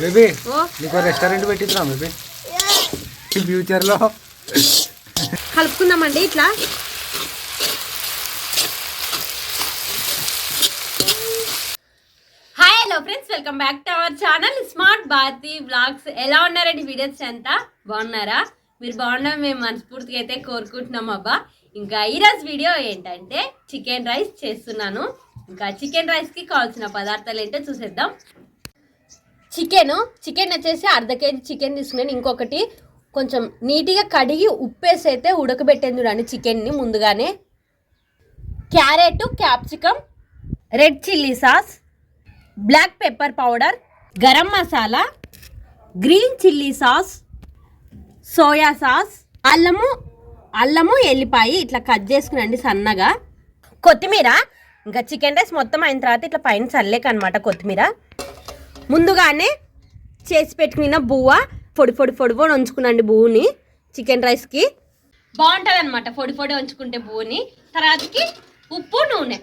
Baby నీకు restaurant పెట్టిద్దాం baby. ఫ్యూచర్లో. కలుపుకుందామండి ఇట్లా. Hi hello friends welcome back to our channel smart Bharathi vlogs ఎలా ఉన్నారండి వీడియోస్ అంతా? బాగున్నారా? మీరు బాగున్నా మేము మనస్ఫూర్తిగా అయితే కోరుకుంటున్నాం అబ్బా. ఇంకా ఈరోజు వీడియో ఏంటంటే చికెన్ రైస్ చేస్తున్నాను. ఇంకా చికెన్ రైస్కి కావాల్సిన పదార్థాలు ఏంటో చూసేద్దాం. చికెన్ చికెన్ వచ్చేసి అర్ధ కేజీ చికెన్ తీసుకున్నాను. ఇంకొకటి కొంచెం నీట్గా కడిగి ఉప్పేసి అయితే ఉడకబెట్టాను చూడండి చికెన్ని ముందుగానే. Carrot capsicum red chilli sauce black pepper powder garam masala green chilli sauce soya sauce అల్లము అల్లము ఎల్లిపాయి ఇట్లా కట్ చేసుకునండి సన్నగా. కొత్తిమీర ఇంకా చికెన్ రైస్ మొత్తం అయిన తర్వాత ఇట్లా పైన చల్లేక అనమాట కొత్తిమీర. ముందుగానే చేసి పెట్టుకున్న బువ్వ పొడి పొడి పొడి పొడి ఉంచుకునండి బువ్వుని చికెన్ రైస్కి. బాగుంటుంది అనమాట పొడి పొడి ఉంచుకుంటే బువ్వుని. తర్వాతకి ఉప్పు నూనె.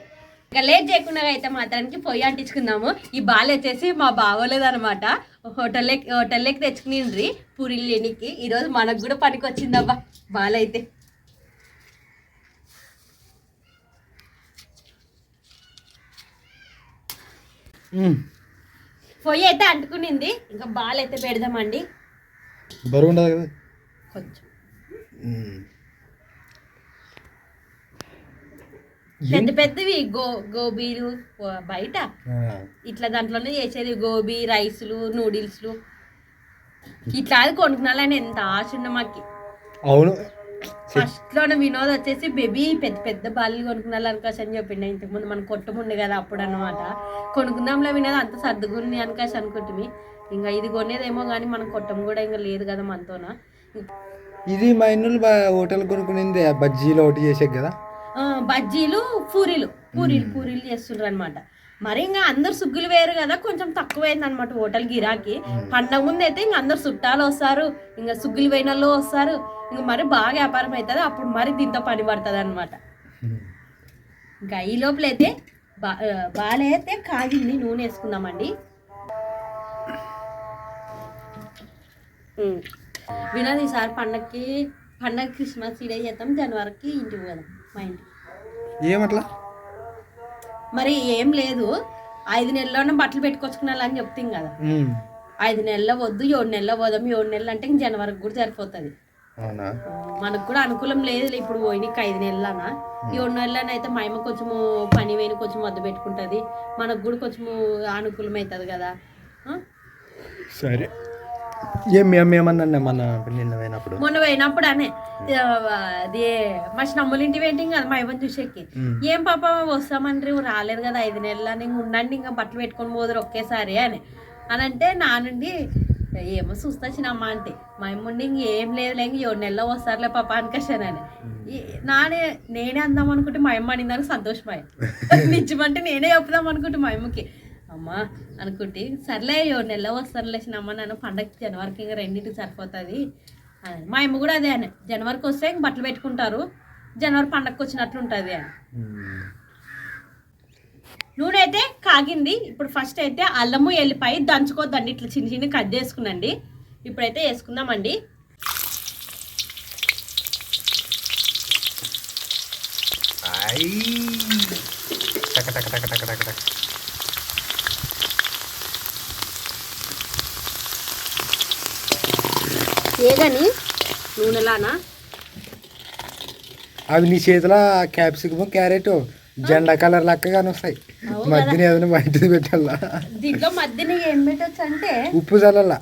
ఇంకా లేట్ చేయకుండా అయితే మాత్రానికి పొయ్యి అంటించుకుందాము. ఈ బాల్ వచ్చేసి మా బాగోలేదు అనమాట హోటల్లోకి హోటల్లోకి తెచ్చుకునిండ్రి. పూరీలు లేనికి ఈరోజు మనకు కూడా పనికి వచ్చిందబ్బా బాల్ అయితే. పొయ్యి అయితే అంటుకునింది. ఇంకా బాల్ అయితే పెడదామండి. బరువు ఉండదు కదా? కొంచెం. పెద్ద పెద్దవి గో గోబీలు బయట. ఇట్లా దాంట్లోనే చేసేది గోబీ రైస్లు నూడిల్స్లు. ఇట్లా అది కొనుక్కున్నాలని ఎంత ఆశ ఉన్న మాకి. అవును. ఫస్ట్లోనే వినోద్ వచ్చేసి బేబీ పెద్ద పెద్ద బాలు కొనుక్కున్నాను అనుకోసి అని చెప్పిండే. ఇంతకుముందు మన కొట్టముండే కదా అప్పుడు అనమాట కొనుక్కుందాంలో వినోద్ అంత సర్దుకుని అనుకోసి అనుకుంటుంది. ఇంకా ఇది కొనేదేమో కానీ మనం కొట్టం కూడా ఇంకా లేదు కదా మనతోన. ఇది మా ఇన్నులు హోటల్ కొనుక్కునింది బజ్జీలో ఒకటి చేసాక కదా? ఆ, బజ్జీలు పూరీలు. పూరీలు పూరీలు చేస్తుండ్రు అనమాట మరి ఇంకా అందరు సుగ్గులు వేరు కదా కొంచెం తక్కువైంది అనమాట హోటల్ గిరాకీ. పండగ ముందు అయితే ఇంకా అందరు చుట్టాలు వస్తారు. ఇంకా సుగ్గులు పోయిన వస్తారు. ఇంకా మరి బాగా వ్యాపారం అవుతుంది అప్పుడు మరి దీంతో పని పడుతుంది అనమాట ఇంకా ఈ లోపల అయితే బా కాగింది నూనె వేసుకుందామండి. వినోద్ ఈసారి పండగకి పండగ క్రిస్మస్ ఇడే చేద్దాం జనవరికి ఇంటికి పోదాం మా ఇంటికి. ఏమట్లా? మరి ఏం లేదు ఐదు నెలల్లోనే బట్టలు పెట్టుకొచ్చుకున్నాలని చెప్తాం కదా. ఐదు నెలల్లో వద్దు ఏడు నెలల్లో పోదాం ఏడు నెలలు అంటే ఇంక జనవరికి కూడా సరిపోతుంది. అవునా? మనకు కూడా అనుకూలం లేదు ఇప్పుడు పోయినకి ఐదు నెలలనా. ఏడు నెలలన అయితే మా అమ్మ కొంచెము పని పోయిన కొంచెం వద్ద పెట్టుకుంటుంది. మనకు కూడా కొంచెము అనుకూలం అవుతుంది కదా? సరే. ఏం మేము ఏమన్నా మన నిన్న పోయినప్పుడు? మొన్న పోయినప్పుడు అనే అది మా నమ్ముల ఇంటి కదా మా ఇవ్వని చూసేకి. ఏం పాప వస్తామండ్రి రాలేరు కదా ఐదు నెలలు అని ఇంక ఉండండి ఇంకా బట్టలు పెట్టుకొని పోదురు ఒకేసారి అని. అని అంటే నా నుండి ఏమో చూస్తా చిన్నమ్మ అంటే. మా అమ్ముండి ఇంక ఏం లేదు ఇంక ఏడు నెలలో వస్తారులే పాప అనుకశానని నానే నేనే అందాం అనుకుంటే మా అమ్మ అనిందని సంతోషమాయ నిజమంటే నేనే చెప్దాం అనుకుంటే మా అమ్మకి. అమ్మా అనుకుంటే సర్లే ఏడు నెలలో వస్తారులే చిన్నమ్మ నన్ను పండగ జనవరికి ఇంకా రెండింటికి సరిపోతుంది. అని. మా అమ్మ కూడా అదే అని. జనవరికి వస్తే ఇంక బట్టలు పెట్టుకుంటారు. జనవరి పండగకి వచ్చినట్లు ఉంటుంది అని. నూనె అయితే కాగింది. ఇప్పుడు ఫస్ట్ అయితే అల్లము ఎల్లిపాయ దంచుకోద్దండి ఇట్లా చిన్న చిన్న కట్ చేసుకునండి. ఇప్పుడైతే వేసుకుందామండి. ఏదని నూనెలానా? అవి నీ చేతిలో క్యాప్సికమ్ క్యారెట్. జెండా కలర్ లెక్కగానే వస్తాయి. మధ్యన ఏదైనా బయటది పెట్టాలా? దీంట్లో మధ్యన ఏం పెట్టచ్చు అంటే ఉప్పు చల్లలా.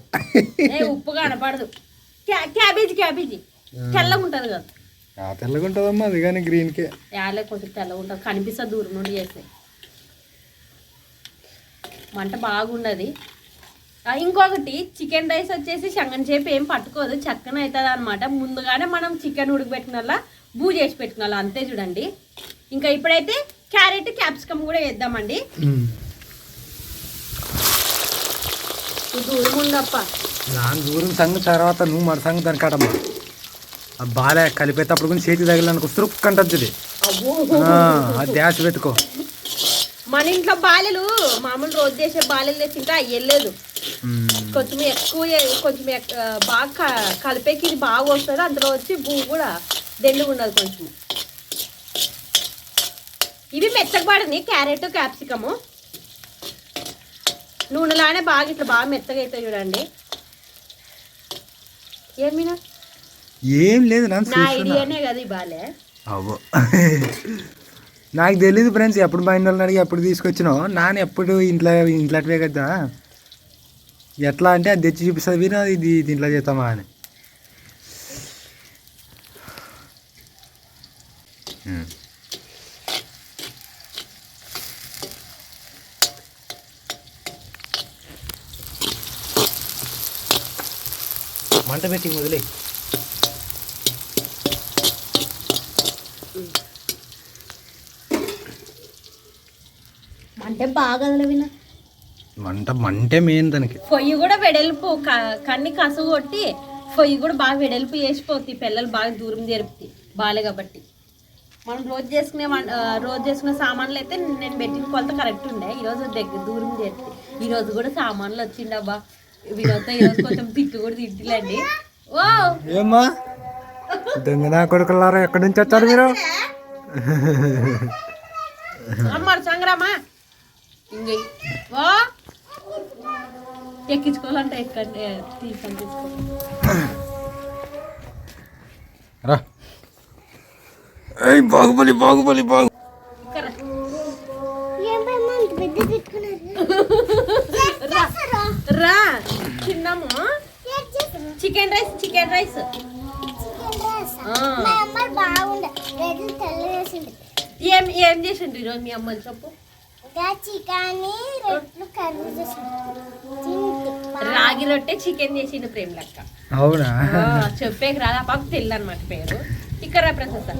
ఉప్పు కనపడదు. క్యా- క్యాబేజీ క్యాబేజీ. తెల్లగా ఉంటుంది కదా. తెల్లగా ఉంటుందమ్మా అది కానీ గ్రీన్కే యాలే కొంచెం తెల్లగా ఉంటుంది కనిపిస్తుంది దూరం నుండి చేస్తే. మంట బాగుండదు. ఆ, ఇంకొకటి చికెన్ రైస్ వచ్చేసి శంగన్ చేపు ఏం పట్టుకోదు. చక్కన అవుతుంది అనమాట ముందుగానే మనం చికెన్ ఉడకబెట్టినలా బూ చేసి పెట్టుకున్నాం అంతే చూడండి. ఇంకా ఇప్పుడైతే క్యారెట్ క్యాప్సికమ్ కూడా వేద్దామండి. ఉండప్ప నా దూరం సంగతి తర్వాత నువ్వు మన సంగతి ఆ బాలే కలిపేటప్పుడు కూడా చేతి తగిలిననుకో సురుక్కంటది అబ్బో. ఆ ధ్యాస పెట్టుకో. మన ఇంట్లో బాలెలు మామూలు రోజు చేసే బాలెలు తెచ్చింటే అవి వెళ్ళలేదు. కొంచెం ఎక్కువ కొంచెం బాగా కలిపేకి ఇది బాగా వస్తుంది అందులో వచ్చి పువ్వు కూడా దెండుగా ఉండదు కొంచెం. ఇవి మెత్తగా పడింది. Carrot capsicum. నూనెలానే బాగా ఇట్లా బాగా మెత్తగా అవుతాయి చూడండి. ఏమినా ఏం లేదు నా ఐడియానే కదా బాలే అవ్వ. నాకు తెలియదు ఫ్రెండ్స్ ఎప్పుడు మా ఇంట్లో అడిగి ఎప్పుడు తీసుకొచ్చినావు? నాన్న ఎప్పుడు ఇంట్లో ఇంట్లోవే కదా. ఎట్లా అంటే అది తెచ్చి చూపిస్తుంది వినా ఇది దీంట్లో చేస్తామా అని. మంట పెట్టి వదిలే. అంటే బాగా మంట మంటే మెయిన్ దానికి. పొయ్యి కూడా వెడల్పు కన్ని కసు కొట్టి పొయ్యి కూడా బాగా వెడల్పు చేసిపోతాయి. పిల్లలు బాగా దూరం జరుపుతాయి బాలే కాబట్టి. మనం రోజు చేసుకునే రోజు చేసుకునే సామాన్లు అయితే నేను పెట్టిన కొలత కరెక్ట్ ఉండే. ఈరోజు దగ్గర దూరం చేరుతాయి ఈరోజు కూడా సామాన్లు వచ్చిండబ్బా. వీరోతో ఈరోజు కొంచెం తిట్టు కూడా తిట్టిలేండి ఓ ఏమ్మా? దొంగ నా కొడుకులారా ఎక్కడి నుంచి వచ్చారు మీరు? అమ్మారు సంగ్రామా? ఇంకే ఓ ఎక్కించుకోవాలంటే ఎక్కండి తీసుకొని తీసుకో రా. ఏయ్ బాగుబలి బాగుబలి బాగు ఇక్కడ రా. రా తిన్నాము చికెన్ రైస్ చికెన్ రైస్ ఏం ఏం చేసిండ్రు ఈరోజు మీ అమ్మని చెప్పు? రాగి రొట్టె చికెన్ చేసిండు ప్రేమ లెక్క అవునా చెప్పేకి రాదా? పాప తెల్లు అనమాట పేరు. ఇక్కడ ప్రసెస్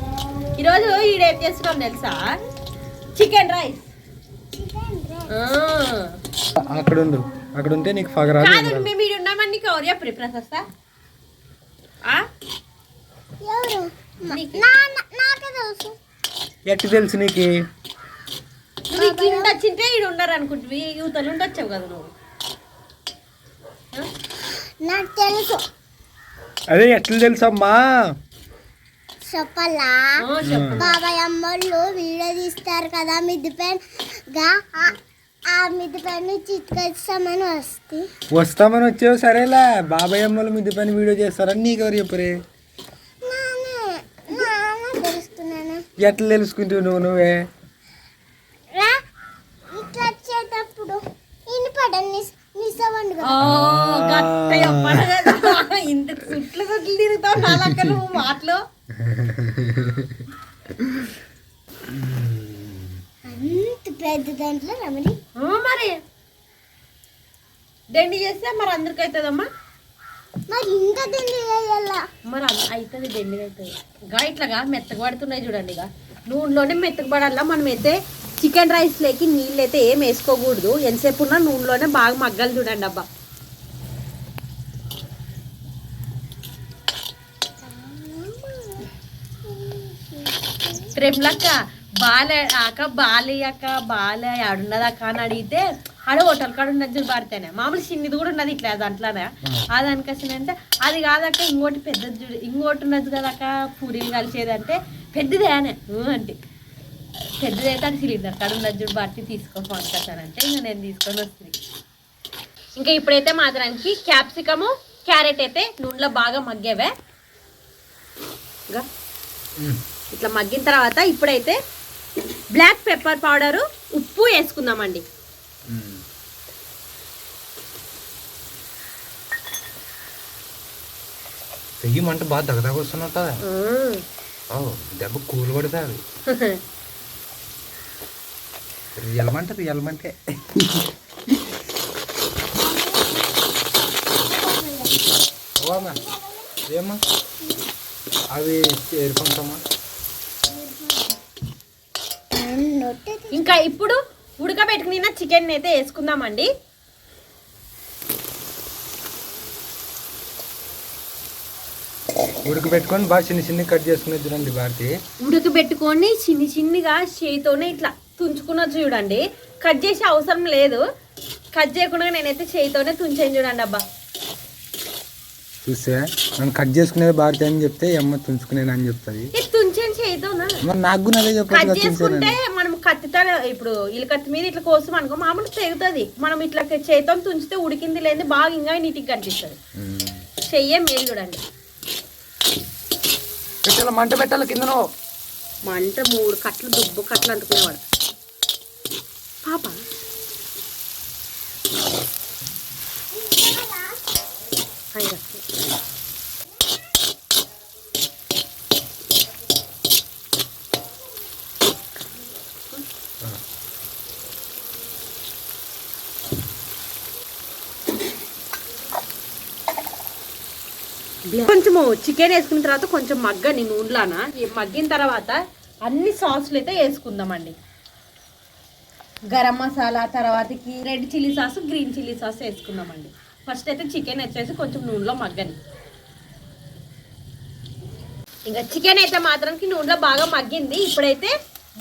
ఈరోజు ఈడేం చేస్తున్నాం తెలుసా? చికెన్ రైస్ చికెన్ రైస్ అక్కడ ఉండు. అక్కడ ఉంటే నీకు ఫగరా కాదు మేము ఈడు ఉన్నామని నీకు ఎవరు చెప్పరు? ప్రసెస్ ఎవరు? నీకు. నా నాకే తెలుసు. ఎట్టి తెలుసు నీకు? నువ్వు ఈడు అనుకుంటువి యువతలు ఉండొచ్చావు కదా నువ్వు. ఆ? నాకు తెలుసు. అదే ఎట్లా తెలుసు అమ్మా? చెప్పలా? ఆ, చెప్పు. బాబాయ్ అమ్మోళ్ళు వీడియో తీస్తారు కదా మిద్ది పైన గా ఆ- ఆ మిద్ది పైన చిత్కొచ్చామని వస్తే వస్తామని వచ్చావు? సరేలే. బాబాయ్ అమ్మలు మిద్ది పని వీడియో చేస్తారని నీకు ఎవరు చెప్పరే? ఎట్లా తెలుసుకుంటావు నువ్వు ఇట్లా వచ్చేటప్పుడు నిసవండు. ఇంత తిరుగుతావు నా లెక్క నువ్వు మాటలు. అంత పెద్ద దాంట్లో రమణి. మరి. దండి చేస్తే మరి అందరికి అవుతుందమ్మా మరి తిండి వేయాలా మరి అవుతుంది దండి అవుతుంది గా ఇట్లాగా మెత్తగా పడుతున్నాయి చూడండి ఇక నూనెలోనే మెత్తగా పడాలా? మనం అయితే చికెన్ రైస్ లేకి నీళ్ళు అయితే ఏం వేసుకోకూడదు. ఎంతసేపు ఉన్నా నూనెలోనే బాగా మగ్గాలి చూడండి అబ్బా. ప్రేమలక్క బాలే అక్క బాలే అక్క బాలే ఆడున్నది అక్క అని అడిగితే ఆడ హోటల్ కాడ ఉన్నది చూడు పాడితేనే మామూలు చిన్నది కూడా ఉన్నది ఇట్లా దాంట్లోనే. అది అనికొచ్చిందంటే అది కాదక్క ఇంకోటి పెద్దది చూడు. ఇంకోటి ఉన్నది కదక్క పూరీలు కలిసేదంటే పెద్దదే అనే. అంటే పెద్దదైతే అది సిలిండర్ కాడ ఉన్నది చూడు బాటి తీసుకో అనుకొచ్చానంటే ఇంకా నేను తీసుకొని వస్తుంది ఇంకా ఇప్పుడైతే మాత్రానికి క్యాప్సికము క్యారెట్ అయితే నూనెలో బాగా మగ్గేవే. ఇట్లా మగ్గిన తర్వాత ఇప్పుడైతే బ్లాక్ పెప్పర్ పౌడరు ఉప్పు వేసుకుందామండి. మంట బాగా దగదగ వస్తున్నట్టు దెబ్బ కూలు పడుతుంది రియల్ మంట రియల్ మంటే. ఓ అమ్మా ఏమ్మా? అవి ఏరుకుంటామా? ఇంకా ఇప్పుడు ఉడకబెట్టుకున్న చికెన్ అయితే వేసుకుందామండి. ఉడకబెట్టుకొని బాగా చిన్న చిన్న కట్ చేసుకునేది చూడండి భారతి. ఉడకబెట్టుకొని చిన్ని చిన్నిగా చేయితోనే ఇట్లా తుంచుకున్న చూడండి. కట్ చేసే అవసరం లేదు. కట్ చేయకుండా నేనైతే చేయితోనే తుంచాను చూడండి అబ్బా. చూస్తే నన్ను కట్ చేసుకునేది భారతి అని చెప్తే అమ్మ తుంచుకునేది అని చెప్తుంది. తుంచాను చేయితోనా? నాకు కూడా అదే చెప్పాలి కదా కత్తితో ఇప్పుడు ఇల్లు కత్తి మీద ఇట్లా కోసం అనుకో మామూలు తెగుతుంది. మనం ఇట్లా చేతితో తుంచితే ఉడికింది లేని బాగా ఇంకా నీటికి కనిపిస్తుంది. చెయ్యే మేలు చూడండి. పెట్టాల? మంట పెట్టాలి కిందనో? మంట మూడు కట్లు దుబ్బు కట్లు అంటుకునేవాడు. పాప. అయ్యా. కొంచెము చికెన్ వేసుకున్న తర్వాత కొంచెం మగ్గని నూనెలానా? మగ్గిన తర్వాత అన్ని సాసులు అయితే వేసుకుందామండి. గరం మసాలా తర్వాతకి red chilli sauce green chilli sauce వేసుకుందామండి. ఫస్ట్ అయితే చికెన్ వచ్చేసి కొంచెం నూనెలో మగ్గని. ఇంకా చికెన్ అయితే మాత్రంకి నూనెలో బాగా మగ్గింది. ఇప్పుడైతే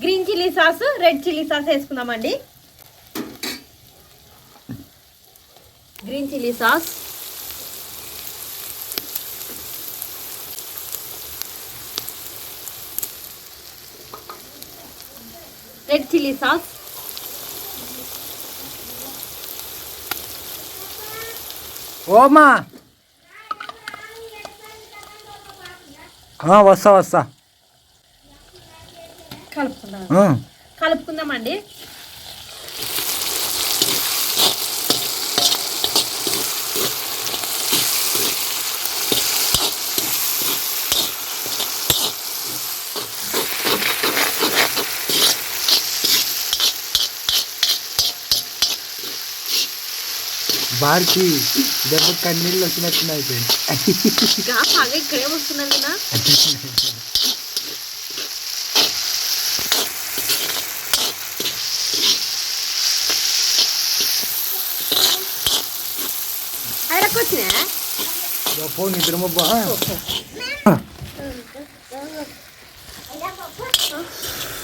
green chilli sauce red chilli sauce వేసుకుందామండి. Green chilli sauce. Red chilli sauce ఓమా వస్తా వస్తా. కలుపుకుందాం. కలుపుకుందామండి. భారతి దెబ్బ కన్నీళ్ళు వచ్చినట్టు అయిపోయింది ఇంకా బాగా ఇక్కడే వస్తున్నది నా పో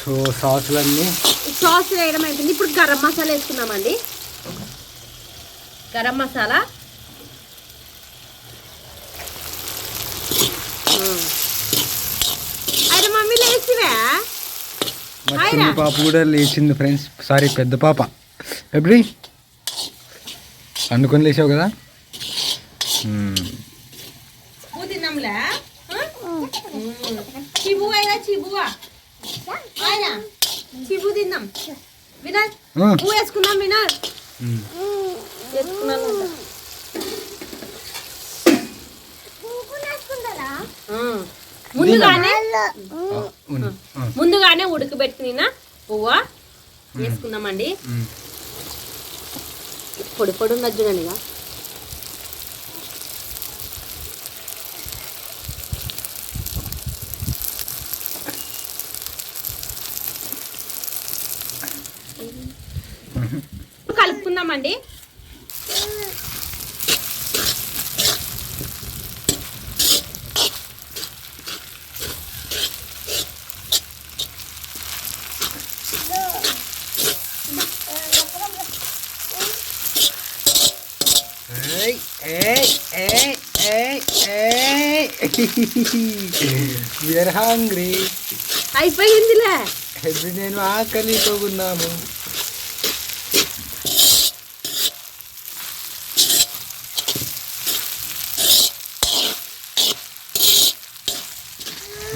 సో సాసులన్నీ. సాస్ వేయడం అయిపోయింది. ఇప్పుడు గరం మసాలా వేసుకుందామండి. గరం మసాలా. ఆయన మమ్మీ లేచివే మా చిన్న పాప కూడా లేచింది ఫ్రెండ్స్. సారీ పెద్ద పాప. ఎప్పుడు? అందుకొని లేచావు కదా? తిన్నాంలే? చిబువా ఆయన చిబు తిందాం వినోద్ ఆ, పువ్వు ముందుగానే ముందుగానే ఉడకబెట్టిన పువ్వ? వేసుకుందామండి. పొడి పొడి ఉన్నది చూడండి ఇక కలుపుకుందామండి. Are hungry. అయిపోయిందిలే. ఎప్పుడు నేను ఆకలితో ఉన్నాము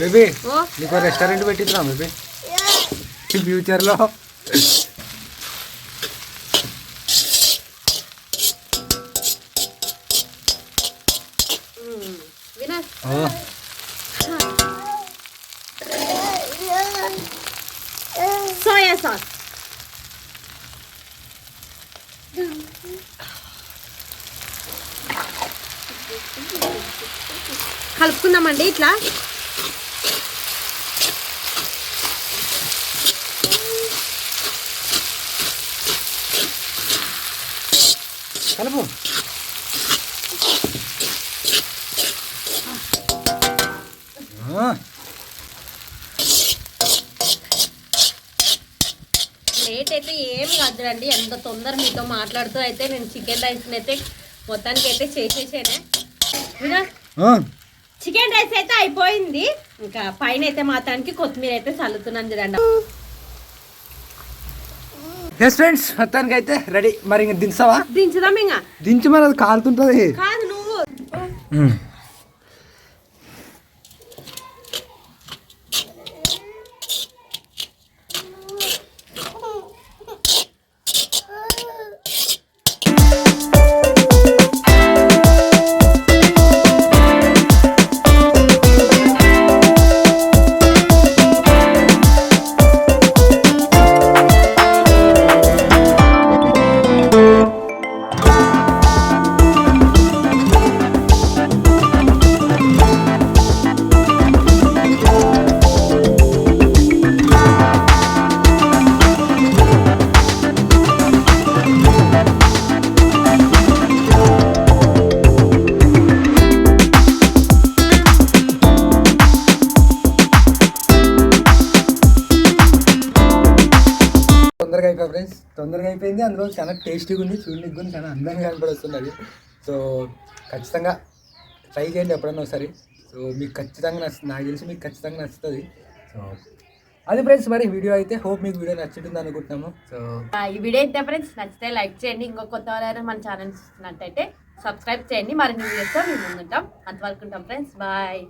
బేబీ నీకు రెస్టారెంట్ పెట్టిద్దాం బేబీ. ఫ్యూచర్లో సోయా సాస్. కలుపుకుందామండి ఇట్లా. కలుపు. ఆ, ప్లేట్ అయితే ఏం మాటలు కాదు చూడండి ఎంత తొందర మీతో మాట్లాడుతూ అయితే నేను చికెన్ రైస్ అయితే మొత్తానికి అయితే చేసేసానే. చికెన్ రైస్ అయితే అయిపోయింది. ఇంకా పైన అయితే మాత్రానికి కొత్తిమీర అయితే చల్లుతున్నాను చూడండి. ఎస్ ఫ్రెండ్స్ మొత్తానికి అయితే రెడీ మరి ఇంక దించావా దించుదాం ఇంకా. దించి మరి అది కాలుతుంటుంది. కాదు నువ్వు. తొందరగా అయిపోయింది. అందులో చాలా టేస్టీగా ఉంది చూడడానికి కూడా చాలా అందంగా కనపడుతుంది అది సో ఖచ్చితంగా ట్రై చేయండి ఎప్పుడన్నా ఒకసారి. సో మీకు ఖచ్చితంగా నచ్చుతుంది నాకు తెలిసి మీకు ఖచ్చితంగా నచ్చుతుంది. సో అది ఫ్రెండ్స్ మరి వీడియో అయితే హోప్ మీకు వీడియో నచ్చుతుంది అనుకుంటున్నాము. సో ఈ వీడియో అయితే ఫ్రెండ్స్ నచ్చితే లైక్ చేయండి. ఇంకో కొత్త వాళ్ళు మన ఛానల్ చూస్తున్నట్టయితే సబ్స్క్రైబ్ చేయండి. మరిన్ని వీడియోస్తో మేము ముందుంటాం. అంతవరకు ఉంటాం ఫ్రెండ్స్ బాయ్